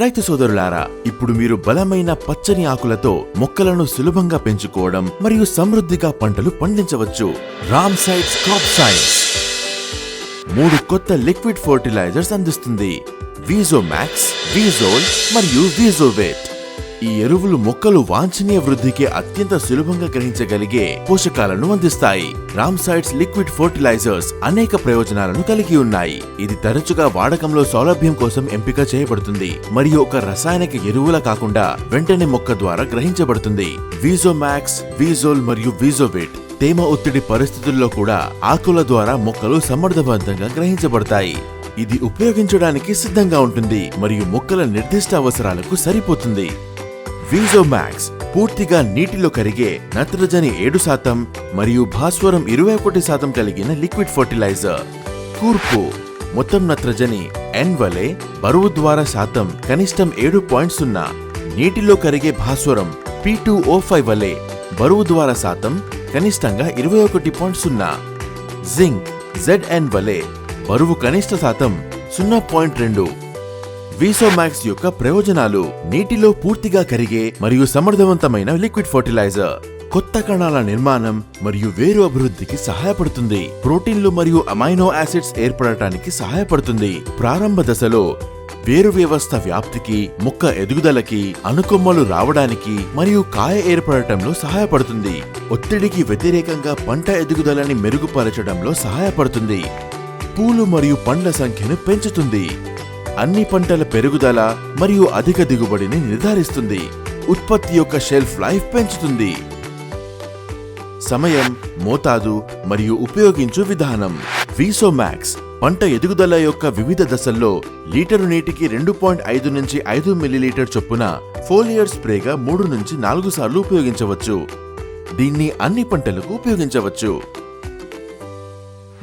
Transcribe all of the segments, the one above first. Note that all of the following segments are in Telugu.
రైతు సోదరులారా ఇప్పుడు మీరు బలమైన పచ్చని ఆకులతో మొక్కలను సులభంగా పెంచుకోవడం మరియు సమృద్ధిగా పంటలు పండించవచ్చు. రామ్ సైట్స్ క్రాప్ సైన్స్. మూడు కొత్త లిక్విడ్ ఫర్టిలైజర్స్ అందిస్తుంది. వీజో మ్యాక్స్ వీజోల్ మరియు వీజోవేట్ ఈ ఎరువులు మొక్కలు వాంఛనీయ వృద్ధికి అత్యంత సులభంగా గ్రహించగలిగే పోషకాలను అందిస్తాయి. రామ్సైడ్స్ లిక్విడ్ ఫర్టిలైజర్స్ అనేక ప్రయోజనాలను కలిగి ఉన్నాయి. ఇది తరచుగా వాడకంలో సౌలభ్యం కోసం ఎంపిక చేయబడుతుంది. మరియు ఒక రసాయనిక ఎరువుల కాకుండా వెంటనే మొక్క ద్వారా గ్రహించబడుతుంది. వీజోమాక్స్ వీజోల్ మరియు వీజోవిట్ తేమ ఒత్తిడి పరిస్థితుల్లో కూడా ఆకుల ద్వారా మొక్కలు సమర్థవంతంగా గ్రహించబడతాయి. ఇది ఉపయోగించడానికి సిద్ధంగా ఉంటుంది. మరియు మొక్కల నిర్దిష్ట అవసరాలకు సరిపోతుంది. వీజోమాక్స్ పూర్తిగా నీటిలో కరిగే నత్రజని ఏడు శాతం మరియు భాస్వరం ఇరవై ఒకటి శాతం కలిగిన లిక్విడ్ ఫర్టిలైజర్. కూర్పు మొత్తం నత్రజని ఎన్ వలె బరువు ద్వారా శాతం కనిష్టం ఏడు పాయింట్ సున్నా నీటిలో కరిగే భాస్వరం పి టూ ఓ ఫైవ్ వలె బరువు ద్వారా శాతం కనిష్టంగా ఇరవై ఒకటి పాయింట్ సున్నా. జింక్ జెడ్ఎన్ వలె బరువు కనిష్ట శాతం సున్నా పాయింట్ రెండు. వీసోమాక్స్ యొక్క ప్రయోజనాలు నీటిలో పూర్తిగా కరిగే మరియు సమర్థవంతమైన లిక్విడ్ ఫర్టిలైజర్. కొత్త కణాల నిర్మాణం మరియు వేరు అభివృద్ధికి సహాయపడుతుంది. ప్రోటీన్లు మరియు అమైనో యాసిడ్స్ ఏర్పడటానికి సహాయపడుతుంది. ప్రారంభ దశలో వేరు వ్యవస్థ వ్యాప్తికి మొక్క ఎదుగుదలకి అనుకొమ్మలు రావడానికి మరియు కాయ ఏర్పడటంలో సహాయపడుతుంది. ఒత్తిడికి వ్యతిరేకంగా పంట ఎదుగుదలని మెరుగుపరచడంలో సహాయపడుతుంది. పూలు మరియు పండ్ల సంఖ్యను పెంచుతుంది. అన్ని పంటల పెరుగుదల మరియు అధిక దిగుబడిని నిర్ధారిస్తుంది. ఉత్పత్తి యొక్క షెల్ఫ్ లైఫ్ పెంచుతుంది. సమయం మోతాదు మరియు ఉపయోగించు విధానం. వీసోమాక్స్ పంట ఎదుగుదల యొక్క వివిధ దశల్లో లీటరు నీటికి రెండు పాయింట్ ఐదు నుంచి ఐదు మిల్లీలీటర్ చొప్పున ఫోలియర్ స్ప్రేగా మూడు నుంచి నాలుగు సార్లు ఉపయోగించవచ్చు. దీన్ని అన్ని పంటలకు ఉపయోగించవచ్చు.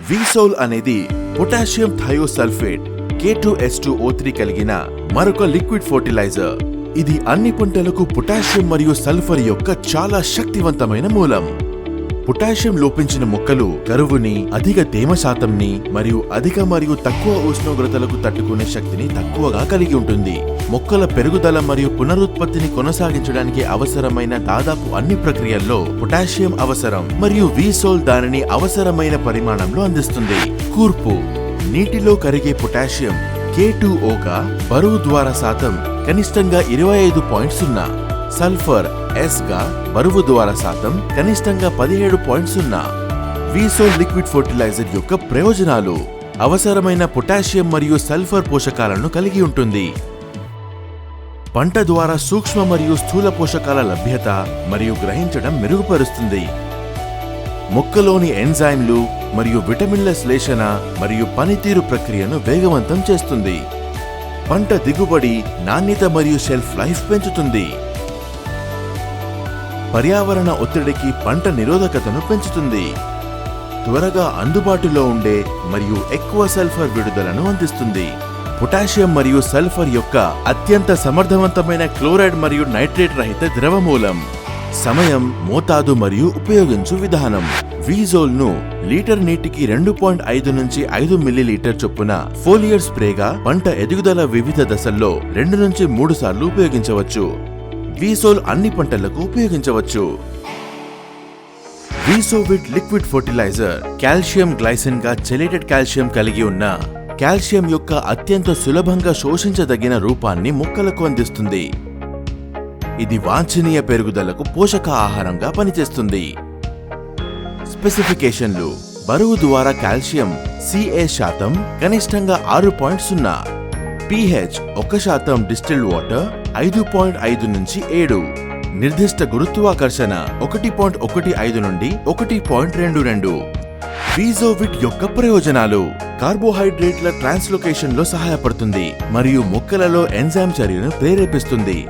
వీసోల్ అనేది potassium thiosulphate K two S two O three కలిగిన మరొక లిక్విడ్ ఫర్టిలైజర్. ఇది అన్ని పంటలకు పొటాషియం మరియు సల్ఫర్ యొక్క చాలా శక్తివంతమైన మూలం. పొటాషియం లోపించిన మొక్కలు కరువుని అధిక తేమ శాతంని మరియు అధిక మరియు తక్కువ ఉష్ణోగ్రతలకు తట్టుకునే శక్తిని తక్కువగా కలిగి ఉంటుంది. మొక్కల పెరుగుదల మరియు పునరుత్పత్తిని కొనసాగించడానికి అవసరమైన దాదాపు అన్ని ప్రక్రియల్లో పొటాషియం అవసరం మరియు వీసోల్ దానిని అవసరమైన పరిమాణంలో అందిస్తుంది. కూర్పు నీటిలో కరిగే పొటాషియం కే టూ ఓగా బరువు ద్వారా శాతం కనిష్టంగా ఇరవై ఐదు పాయింట్ సున్నా సల్ఫర్ ఎస్గా బరువు ద్వారా శాతం కనిష్టంగా పదిహేడు పాయింట్ సున్నా. వీసోల్ లిక్విడ్ ఫర్టిలైజర్ యొక్క ప్రయోజనాలు అవసరమైన పొటాషియం మరియు సల్ఫర్ పోషకాలను కలిగి ఉంటుంది. పంట ద్వారా సూక్ష్మ మరియు స్థూల పోషకాల లభ్యత మరియు గ్రహించడం మెరుగుపరుస్తుంది. మొక్కలోని ఎంజైమ్లు మరియు విటమిన్ల శ్లేషణ మరియు పనితీరు ప్రక్రియను వేగవంతం చేస్తుంది. పంట దిగుబడి నాణ్యత మరియు షెల్ఫ్ లైఫ్ పెంచుతుంది. పర్యావరణ ఒత్తిడికి పంట నిరోధకతను పెంచుతుంది. త్వరగా అందుబాటులో ఉండే మరియు ఎక్కువ సల్ఫర్ విడుదలను అందిస్తుంది. పొటాషియం మరియు సల్ఫర్ యొక్క అత్యంత సమర్థవంతమైన క్లోరైడ్ మరియు నైట్రేట్ రహిత ద్రవమూలం సమయం మోతాదు మరియు ఉపయోగించు విధానం. వీజోల్ను లీటర్ నీటికి రెండు పాయింట్ ఐదు నుంచి ఐదు మిల్లీలీటర్ చొప్పున ఫోలియర్ స్ప్రేగా పంట ఎదుగుదల వివిధ దశల్లో రెండు నుంచి మూడు సార్లు ఉపయోగించవచ్చు. వీసోల్ అన్ని పంటలకు ఉపయోగించవచ్చు. వీసోవిట్ లిక్విడ్ ఫర్టిలైజర్ కాల్షియం గ్లైసిన్గా చెలేటెడ్ కాల్షియం కలిగి ఉన్న కాల్షియం యొక్క అత్యంత సులభంగా శోషించదగిన రూపాన్ని మొక్కలకు అందిస్తుంది. ఇది వాంఛనీయ పెరుగుదలకు పోషక ఆహారంగా పనిచేస్తుంది. స్పెసిఫికేషన్లు బరువు ద్వారా కాల్షియం సిఏ శాతం కనిష్టంగా ఆరు పాయింట్ సున్నా పిహెచ్ ఒక శాతం డిస్టిల్డ్ వాటర్ ఐదు పాయింట్ ఐదు నుంచి ఏడు నిర్దిష్ట గురుత్వాకర్షణ ఒకటి పాయింట్ ఒకటి ఐదు నుండి ఒకటి పాయింట్ రెండు రెండు బీజోవిట్ యొక్క ప్రయోజనాలు కార్బోహైడ్రేట్ల ట్రాన్స్లోకేషన్లో సహాయపడుతుంది మరియు మొక్కలలో ఎంజైమ్ చర్యను ప్రేరేపిస్తుంది.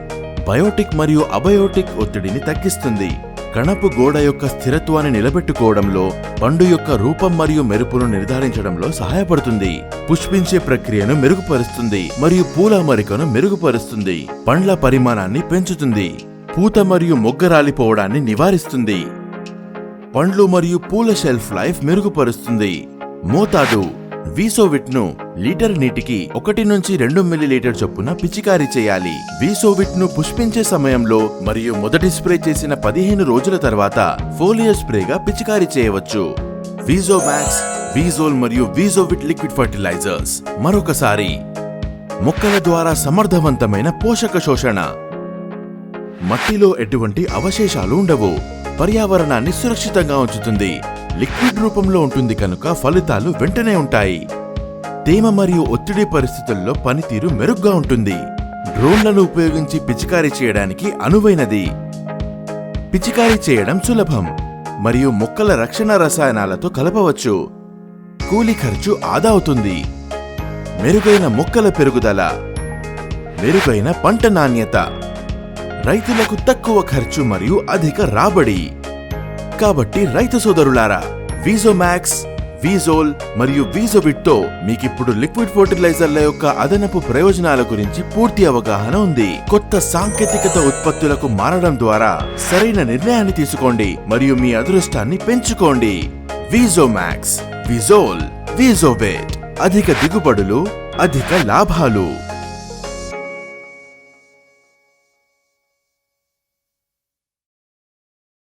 బయోటిక్ మరియు అబయోటిక్ ఒత్తిడిని తగ్గిస్తుంది. కణపు గోడ యొక్క స్థిరత్వాన్ని నిలబెట్టుకోవడంలో పండు యొక్క రూపం మరియు మెరుపును నిర్ధారించడంలో సహాయపడుతుంది. పుష్పించే ప్రక్రియను మెరుగుపరుస్తుంది మరియు పూల అమరికను మెరుగుపరుస్తుంది. పండ్ల పరిమాణాన్ని పెంచుతుంది. పూత మరియు మొగ్గ రాలిపోవడాన్ని నివారిస్తుంది. పండ్లు మరియు పూల షెల్ఫ్ లైఫ్ మెరుగుపరుస్తుంది. మోతాదు వీసోవిట్ను లీటర్ నీటికి ఒకటి నుంచి రెండు మిల్లీలీటర్ చొప్పున పిచికారీ చేయాలి. వీసోవిట్ను పుష్పించే సమయంలో మరియు మొదటి స్ప్రే చేసిన పదిహేను రోజుల తర్వాత ఫోలియో స్ప్రేగా పిచికారీ చేయవచ్చు. వీజోమాక్స్ వీజోల్ మరియు వీజోవిట్ లిక్విడ్ ఫర్టిలైజర్స్. మరొకసారి మొక్కల ద్వారా సమర్థవంతమైన పోషక శోషణ. మట్టిలో ఎటువంటి అవశేషాలు ఉండవు. పర్యావరణాన్ని సురక్షితంగా ఉంచుతుంది. లిక్విడ్ రూపంలో ఉంటుంది కనుక ఫలితాలు వెంటనే ఉంటాయి. తేమ మరియు ఒత్తిడి పరిస్థితుల్లో పనితీరు మెరుగ్గా ఉంటుంది. డ్రోన్లను ఉపయోగించి పిచికారీ చేయడానికి అనువైనది. పిచికారీ చేయడం సులభం మరియు మొక్కల రక్షణ రసాయనాలతో కలపవచ్చు. కూలి ఖర్చు ఆదా అవుతుంది. మెరుగైన మొక్కల పెరుగుదల మెరుగైన పంట నాణ్యత రైతులకు తక్కువ ఖర్చు మరియు అధిక రాబడి. కాబట్టి రైతు సోదరులారా వీజోమాక్స్ వీజోల్ మరియు వీజోబిట్తో మీకిప్పుడు లిక్విడ్ ఫర్టిలైజర్ల యొక్క అదనపు ప్రయోజనాల గురించి పూర్తి అవగాహన ఉంది. కొత్త సాంకేతికత ఉత్పత్తులకు మారడం ద్వారా సరైన నిర్ణయాన్ని తీసుకోండి మరియు మీ అదృష్టాన్ని పెంచుకోండి. వీజోమాక్స్ విజోల్ వీజోబెట్ అధిక దిగుబడులు అధిక లాభాలు.